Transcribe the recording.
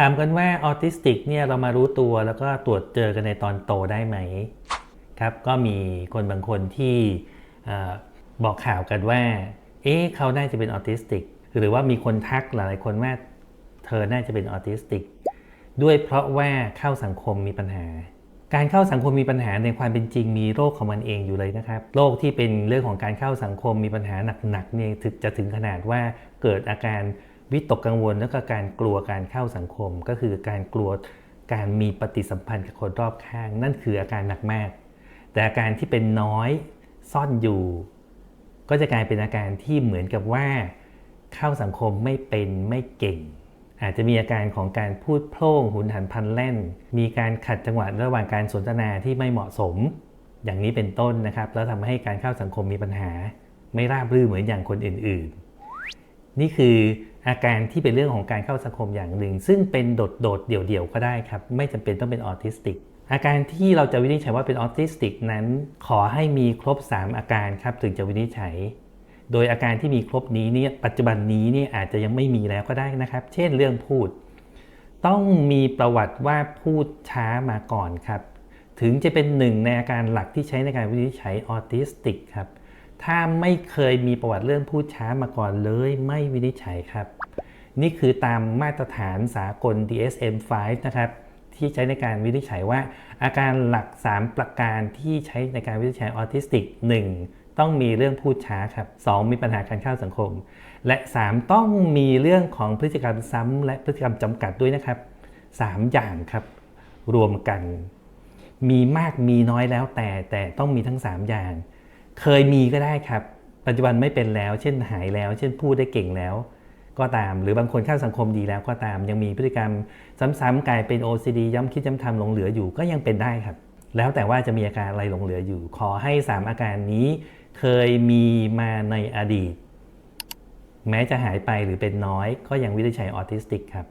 ถามกันว่าออทิสติกเนี่ยเรามารู้ตัวแล้วก็ตรวจเจอกันในตอนโตได้ไหมครับ ก็มีคนบางคนที่บอกข่าวกันว่า เอ๊ะเขาน่าจะเป็นออทิสติก หรือว่ามีคนทักหลายคนว่าเธอน่าจะเป็นออทิสติก ด้วยเพราะว่าเข้าสังคมมีปัญหา การเข้าสังคมมีปัญหาในความเป็นจริงมีโรคของมันเองอยู่เลยนะครับ โรคที่เป็นเรื่องของการเข้าสังคมมีปัญหาหนักๆเนี่ยถึงจะถึงขนาดว่าเกิดอาการ วิตกกังวลแล้วก็การกลัวการเข้าสังคม ก็คือการกลัวการมีปฏิสัมพันธ์กับคนรอบข้าง นั่นคืออาการหนักมาก แต่อาการที่เป็นน้อยซ่อนอยู่ ก็จะกลายเป็นอาการที่เหมือนกับว่าเข้าสังคมไม่เป็นไม่เก่ง อาจจะมีอาการของการพูดโพล่งหุนหันพันแล่น มีการขัดจังหวะระหว่างการสนทนาที่ไม่เหมาะสม อย่างนี้เป็นต้นนะครับ แล้วทำให้การเข้าสังคมมีปัญหา ไม่ราบรื่นเหมือนอย่างคนอื่น ๆ นี่คือ อาการที่เป็นเรื่องของการเข้าสังคมอย่างหนึ่ง ซึ่งเป็นโดดๆเดี่ยวๆก็ได้ครับ ไม่จำเป็นต้องเป็นออทิสติก อาการที่เราจะวินิจฉัยว่าเป็นออทิสติกนั้น ขอให้มีครบ 3 อาการครับถึงจะวินิจฉัย โดยอาการที่มีครบนี้เนี่ยปัจจุบันนี้เนี่ยอาจจะยังไม่มีแล้วก็ได้นะครับ เช่นเรื่องพูด ต้องมีประวัติว่าพูดช้ามาก่อนครับ ถึงจะเป็นหนึ่งในอาการหลักที่ใช้ในการวินิจฉัยออทิสติกครับ ถ้าไม่เคยมีประวัติเรื่องพูดช้ามาก่อนเลยไม่วินิจฉัยครับ นี่คือตามมาตรฐานสากล DSM-5 นะครับที่ใช้ในการวินิจฉัยว่า อาการหลัก 3 ประการที่ใช้ในการวินิจฉัยออทิสติก 1. ต้องมีเรื่องพูดช้าครับ 2. มีปัญหาการเข้าสังคม และ 3. ต้องมีเรื่องของพฤติกรรมซ้ำและพฤติกรรมจำกัดด้วยนะครับ 3 อย่างครับ รวมกัน มีมากมีน้อยแล้วแต่แต่ต้องมีทั้ง 3 อย่าง เคยมีก็ได้ครับ ปัจจุบันไม่เป็นแล้ว เช่นหายแล้ว เช่นพูดได้เก่งแล้ว ก็ตาม หรือบางคนเข้าสังคมดีแล้วก็ตาม ยังมีพฤติกรรมซ้ำๆกลายเป็น OCD ย้ำคิดย้ำทำหลงเหลืออยู่ก็ยังเป็นได้ครับ แล้วแต่ว่าจะมีอาการอะไรหลงเหลืออยู่ ขอให้ 3 อาการนี้ เคยมีมาในอดีต แม้จะหายไปหรือเป็นน้อย ก็ยังวินิจฉัยออทิสติกครับ